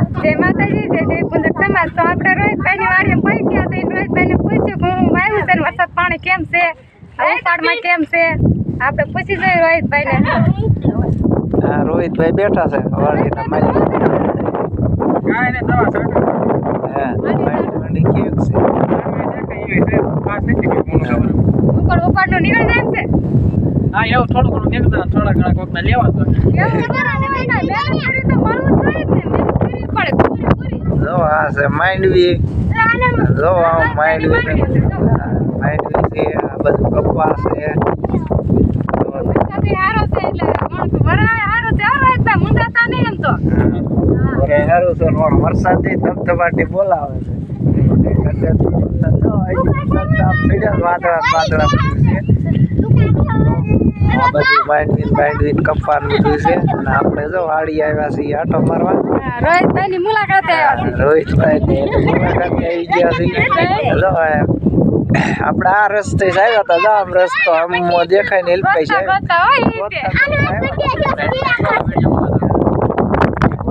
જય માતાજી જય જય પુંજક સમાજ. તો આપણે રોહિતભાઈની વાડીએ ગયા છે રોહિતભાઈને પૂછ્યું કે હું આવ્યું છે વરસાદ પાણી કેમ છે? ઉપાડમાં કેમ છે? આપણે પૂછી જોઈએ રોહિતભાઈને. આ રોહિતભાઈ બેઠા છે વાડીના માલિક. હા એવી થોડું ઘણું નીકળતા થોડા ઘણા કોકને લેવા તો જ આ છે માંડવી. જો માંડવી માંડવી છે આ બધું કપાસ છે. વરસાદ ધબધબાટી બોલાવે આપણે જો વાડી આવ્યા છીએ આટો મારવા રોહિતભાઈ ગયા જો આપણે આ રસ્તે આવ્યા હતા જો આમ રસ્તો આમ દેખાય ને હેલ્પાઈ છે ગોતા ગોતા હોય ઈ રીતે.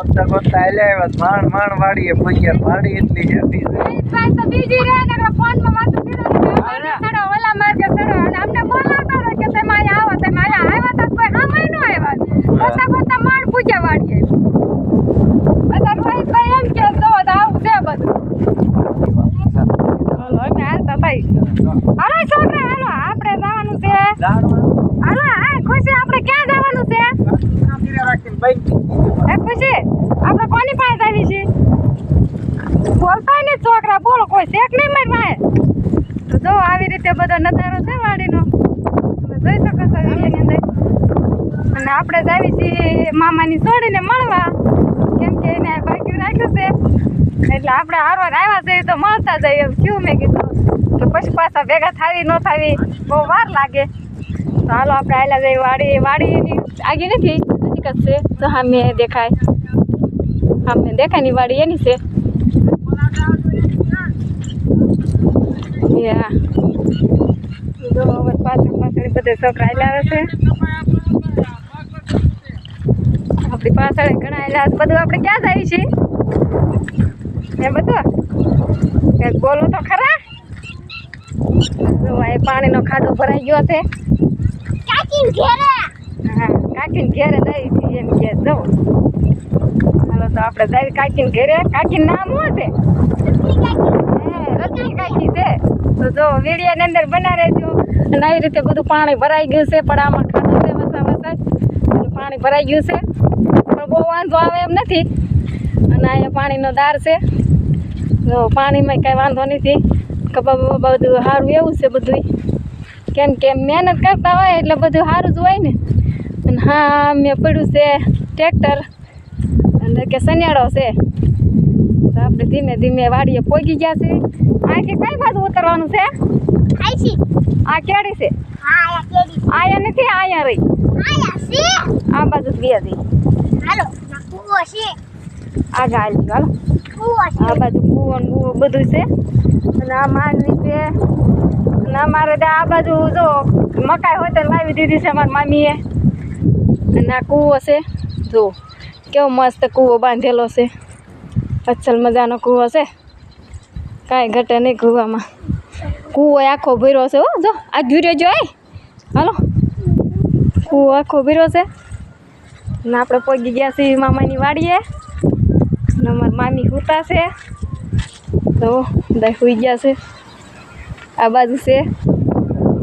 ગોતતા ગોતતા આલ્યા એવા માણ માણ વાડીએ પગ્યા વાડી એટલી જતી છે બીજી રહે ને ફોનમાં વાતો કરે ઓલા માર્ગે કરો અને અમને બોલાવતા કે તમે આવો તમે અહીંયા આવ્યા તા તો કોઈ સામે નો આવ્યા ગોતા ગોતા માણ પૂછ્યા વાળીએ અત્યારે રોહિતભાઈ એમ કે જો તો આવું છે બધું હાલો અમે હાલતા થઈ હાલો છોકરા હાલો આપણે જવાનું છે હાલો હા ખુશી આપણે ક્યાં જવાનું છે હે ખુશી આપણે કોની પાસે આવી છે બોલતા નહીં છોકરા બોલો, કોઈ શેક નહીં મારી પાસે? તો જો આવી રીતે બધો નજારો છે વાડીનો. તમે જોઈ શકો છો વિડીયોની અંદર. અને આપણે જ આવી છીએ મામાની છોડીને મળવા. કેમ કે એને બાકી રાખ્યું છે. એટલે આપણે હારવાર આવ્યા છે તો મળતા જઈએ એમ થયું મેં કીધું. તો પછી પાછા ભેગા થાવી, ન થાવી, બહુ વાર લાગે. તો હાલો, આપણે આવેલા જઈએ વાડી. વાડીની આગી નથી, નજીક જ છે. તો સામે દેખાય. સામે દેખાયની વાડી એની છે. યા જો હવે પાછળ પાછળ બધે છોકરા આવે છે આપણી પાછળ ઘણા એલા. બધું આપણે ક્યાં જાય છે? એ બધું બોલો તો ખરા? જો એ પાણીનો ખાડો ભરાઈ ગયો છે. હા કાકીને ઘેરે જાય છે એમ કે જો. હાલો તો આપણે જાય કાકીને ઘેરે. કાકીનું નામ શું છે હે, કાઢી છે. તો જો વીડિયાની અંદર બના રહેજો. અને આવી રીતે બધું પાણી ભરાઈ ગયું છે પણ આમાં ખાધું છે વસા વસા પાણી ભરાઈ ગયું છે. પણ બહુ વાંધો આવે એમ નથી. અને અહીંયા પાણીનો દાર છે. જો પાણીમાં કાંઈ વાંધો નથી. કપા બધું સારું એવું છે બધું કેમ કે મહેનત કરતા હોય એટલે બધું સારું જ હોય ને. અને હા મેં પડ્યું છે ટ્રેક્ટર. અને કે સનિયાળો છે. તો આપણે ધીમે ધીમે વાડીએ પોગી ગયા છે. અહીંથી કઈ બાજુ ઉતરવાનું છે? આ કેડી છે? આયા નથી આયા રહી આ બાજુ જ ગયા જઈ આગળ હાલ હાલો. આ બાજુ કૂવો ને બૂવો બધું છે. અને આ માંડવી છે અને અમારે ત્યાં આ બાજુ જો મકાઈ હોય તો વાવી દીધી છે અમારી મામીએ. અને આ કૂવો છે જો કેવો મસ્ત કૂવો બાંધેલો છે. અસલ મજાનો કૂવો છે. કાંઈ ઘટે નહીં કૂવામાં. કૂવો આખો ભર્યો છે હો, જો આ ઘીરે જો આય હાલો. કૂવો આખો ભર્યો છે. ને આપણે પહોંચી ગયા છીએ મામાની વાડીએ. ને અમારી મામી સૂતા છે. તો બધા સુઈ ગયા છે. આ બાજુ છે.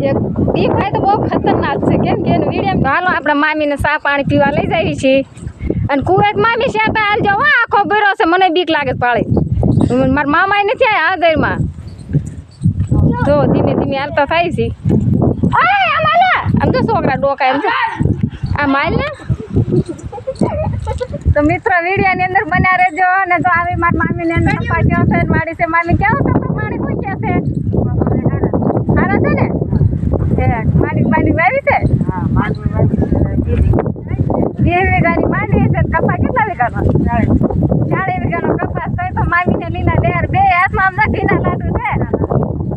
એક એ ભાઈ તો બહુ ખતરનાક છે, કેમ કે એને વીડિયા હાલો, આપણા મામીને સા પાણી પીવા લઈ જઈએ છીએ. અને કુવેત મામી છે તો હાલ હા, આખો ભર્યો છે, મને બીક લાગે પાળી. મારા મામાય નથી આવ્યા હાજરમાં. જો, ધીમે ધીમે હાલતા થાય છે. આમ તો છોકરા ડોકા એમ છે આ માલ ને? તો મિત્રો, વિડીયોની અંદર બન્યા રહેજો અને જો આવી મારી એને પપ્પા ક્યાં છે મારી છે, મામી કેવું તો પાણી પૂછ્યા છે? સારા છે ને એ મારી મારી વાવી છે બે વીઘાની માંડવી છે કપા કેટલા વીઘાનો. ચાળીસ વીઘાનો. કપાસ તો તો મામીને લીલા લેર બે હાથમાં આમ નથી ના લાડુ છે.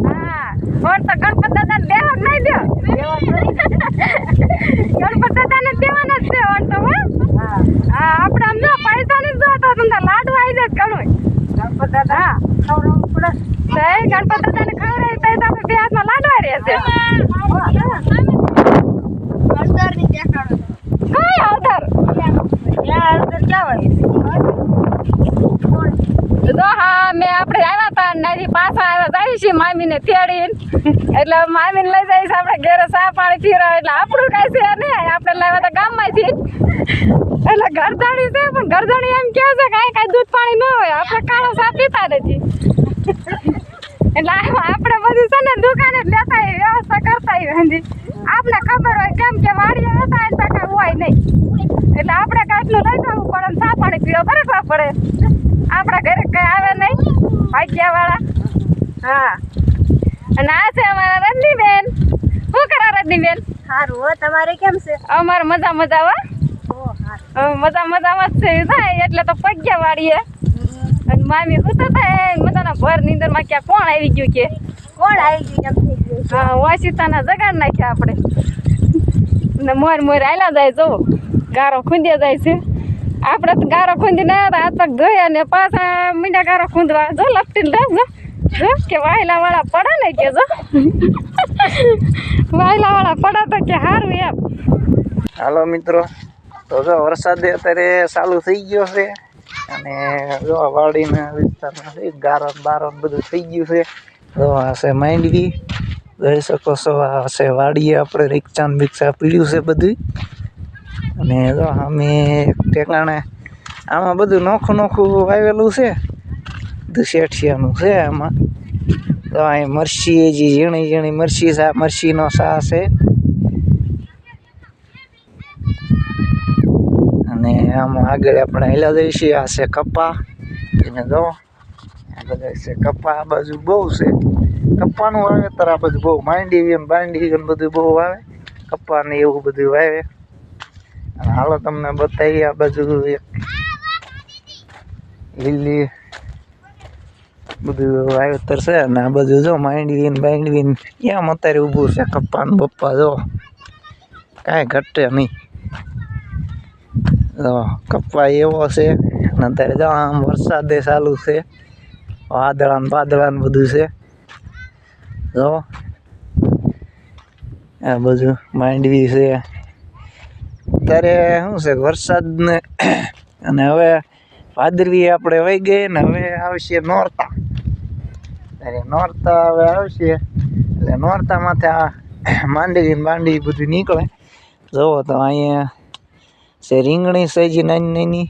હા. ઓર તો ગણપત દાદાને દેવા નહીં દો ગણપત દાદાને દેવાના જ છે ઓર તો હો. હા. આપણે આમ જો પૈસા નહીં જોતો તમને લાડવા આવી જાય કણું ગણપત દાદા ખવડાવવું પડે. ગણપત દાદાને ખવડાવી તો આપણે બે હાથમાં લાડવા રહેશે. કઈ અવતાર તો હા મેં આપણે આવ્યા હતા નાથી પાછા આવ્યા જાય છે મામીને તેડીને. એટલે મામીને લઈ જઈશ આપણે ઘરે ચા પાણી પીવડાવે એટલે આપણું કાંઈ છે નહીં આપણે લાવ્યા હતા ગામમાંથી. એટલે ગરદાણી છે, પણ ગરદાણી એમ કહે છે કાંઈ કાંઈ દૂધ પાણી ન હોય. આપણે કાળો પીતા નથી. એટલે આપણે બધું છે ને, દુકાને જ લેતા વ્યવસ્થા કરતા હોય હાંજી. આપણે ખબર હોય કેમ કે વાડીએ હતા એટલે કાંઈ હોય નહીં. કાંઈકનું લઈ જવું પડે સા પાણી પીવા બરાબર પડે. આપણા ઘરે કઈ આવે નહીં. ભાગ્યા વાળા હા. અને આ છે અમારા રજનીબેન. શું કરે રજનીબેન? સારું હો તમારે કેમ છે? અમારે મજા મજા હો. મજા મજામાં જ છે થાય એટલે તો પગ્યા વાળીએ અને મામી હું તો થાય? મજાના ભર નીંદરમાં ક્યાં કોણ આવી ગયું કે? કોણ આવી ગયું એમ થઈ ગયું હા વાસીતાના જગાડ નાખ્યા આપણે. ને મોર મોર આયલા જાય જો ગારો ખૂંદ્યા જાય છે. આપણે તો ગારો ખૂંદી ના હતા હાથ પગ ધોયા ને પાછા મીંડા ગારો ખૂંદવા. જો લપટીને લે જો. કે વાયલા વાળા પડે ને કે જો. વાયલા વાળા પડે તો કે સારું એમ. હાલો મિત્રો, તો જો વરસાદ અત્યારે ચાલુ થઈ ગયો છે. અને જો વાડીના વિસ્તારમાં ગારો બારો બધું થઈ ગયું છે. જો આ છે માંડવી. જોઈ શકો છો, આ છે વાડીએ આપણે રિક્ષાન બિક્ષા પીડ્યું છે બધું અને જો અમે ટેકાણે આમાં બધું નોખું નોખું વાવેલું છે. દુશેઠિયાનું શેઠિયાનું છે આમાં. તો અહીં મરસી જે ઝીણી ઝીણી મરસી સા મરસીનો સા છે. અને આમાં આગળ આપણે હેલા જઈશું આ છે કપા તમે જો, આ બધા છે કપા આ બાજુ બહુ છે. કપ્પાનું વાવેતર આ બધું બહુ માંડી એમ બાંડી બધું બહુ વાવે. કપ્પાને એવું બધું વાવે. હાલો તમને બતાવી આ બાજુ એક લીલી બધું વાવેતર છે અને આ બાજુ જો માંડવી ને બાંડવી ને એમ અત્યારે ઊભું છે કપા ને બપ્પા જો. કાંઈ ઘટે નહીં. કપ્પા એવો છે અને અત્યારે જો આમ વરસાદે ચાલુ છે. વાદળા ને બાદળા ને બધું છે. જો, આ બાજુ માંડવી છે. અત્યારે શું છે વરસાદને અને હવે ભાદરવી આપણે વહી ગઈ ને હવે આવશે નોરતા. ત્યારે નોરતા હવે આવશે. એટલે નોરતામાંથી આ માંડવી ને બાંડવી બધું નીકળે. જુઓ તો અહીંયા છે રીંગણી સહેજી નાની નાની.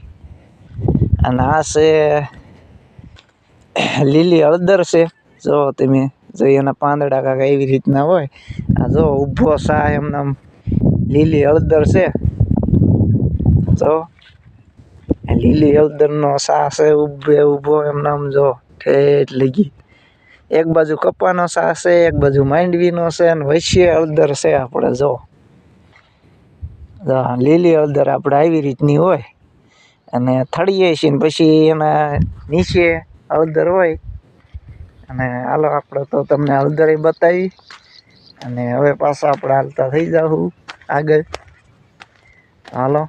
અને આ છે લીલી હળદર છે. જુઓ તમે, જો એના પાંદડા કાંક એવી રીતના હોય. આ જો ઊભો સા એમના લીલી હળદર છે. જો લીલી હળદરનો સા છે ઊભે એમના આમ જો ઠેઠ લગી. એક બાજુ કપાનો સા છે, એક બાજુ માંડવીનો છે અને વૈશ્ય હળદર છે આપણે જો. લીલી હળદર આપણે આવી રીતની હોય. અને થળીએ છીએ પછી એના નીચે હળદર હોય. અને હાલો આપણે તો તમને હળદર બતાવી. અને હવે પાછા આપણે હાલતા થઈ જાઉં આગળ. હાલો.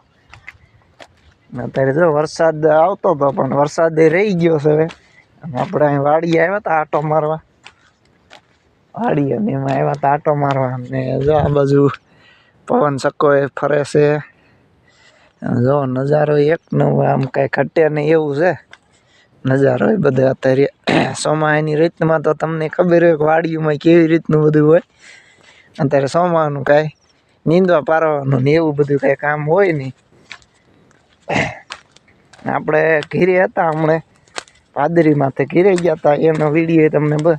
અત્યારે જો વરસાદ આવતો હતો પણ વરસાદ રહી ગયો છે હવે. આપણે અહીં વાડીએ આવ્યા હતા આટો મારવા. વાડીએ ને એમાં આવ્યા હતા આટો મારવા. ને જો આ બાજુ પવન સક્કો એ ફરે છે. જો નજારો એક નવો આમ કાંઈ ખટે નહીં એવું છે. નજારો એ બધે અત્યારે સોમાની રીતમાં તો તમને ખબર હોય કે વાડીઓમાં કેવી રીતનું બધું હોય. અત્યારે સોમાનું કાંઈ નીંદવા પારવાનું ને એવું બધું કાંઈ કામ હોય નહીં. આપણે ઘીરે હતા હમણે. પાદરી માથે ઘીરે ગયા હતા. એનો વીડિયો તમને બ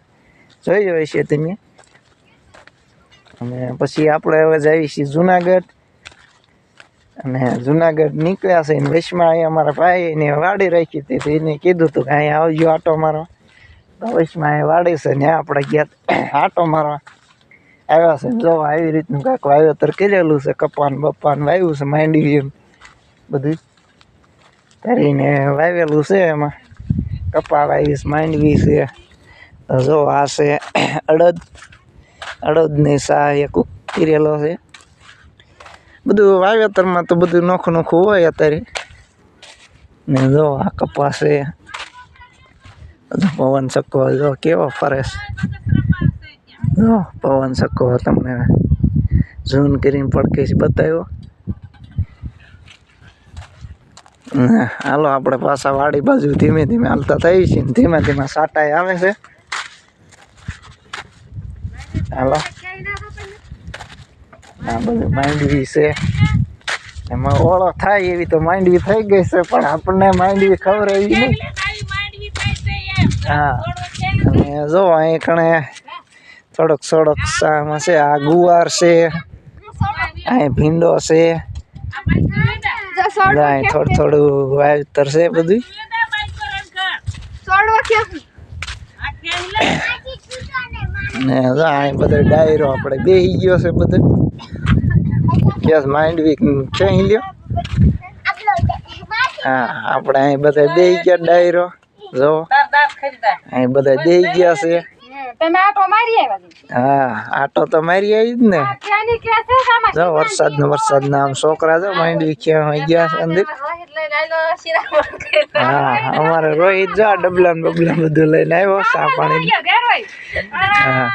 જોયો હશે તમે. અને પછી આપણે હવે જઈએ છીએ જુનાગઢ. અને જુનાગઢ નીકળ્યા છે ને વચમાં અહીંયા અમારા ભાઈ ને વાડી રાખી હતી એને કીધું હતું કે અહીંયા આવજો આટો મારવા. તો વચમાં અહીંયા વાડી છે ને આપણે ગયા આટો મારવા. આવ્યા છે જો આવી રીતનું કાંઈક વાવેતર કરેલું છે. કપાન બપાન વાવ્યું છે માંડવી એમ. બધું. કરીને વાવેલું છે એમાં. કપા વાવીશ માંડવી છે. જો છે અડદ. અડદની સા એક કિરેલો છે. બધું વાવેતરમાં તો બધું નોખું નોખું હોય અત્યારે. ને જો આ કપાસ છે. પવન સક્કો જો કેવો ફરે છે. જો પવન સક્કો તમને ઝૂમ કરીને પડકેશ બતાવ્યો ને હાલો આપણે પાછા વાડી બાજુ ધીમે ધીમે હાલતા થઈ છે ધીમે ધીમે સાટાઈ આવે છે. હાલો. આ બધું માંડવી છે. એમાં ઓળો થાય એવી તો માંડવી થઈ ગઈ છે પણ આપણને માંડવી ખબર એવી નહીં. હા. અને જો અહીં કણે થોડોક થોડોક સામાં છે આ ગુવાર છે અહીં ભીંડો છે. થોડું થોડું વાવેતર છે બધું. ને અહીં બધો ડાયરો આપણે બેસી ગયો છે બધો. કેસ વીક ક્યાંય લ્યો. હા આપણે અહીં બધા બેસી ગયા ડાયરો. જો. અહીં બધા બેસી ગયા છે. તમે આટો મારી આવ્યા હા આટો તો મારી આવી જ ને જો વરસાદ ને વરસાદ ના આમ છોકરા જો માંડવી ક્યાં હોય ગયા અંદર. હા અમારે રોહિત જો ડબલા ને બબલા બધું લઈને આવ્યો ચા પાણી ગયા ઘેર હોય. હા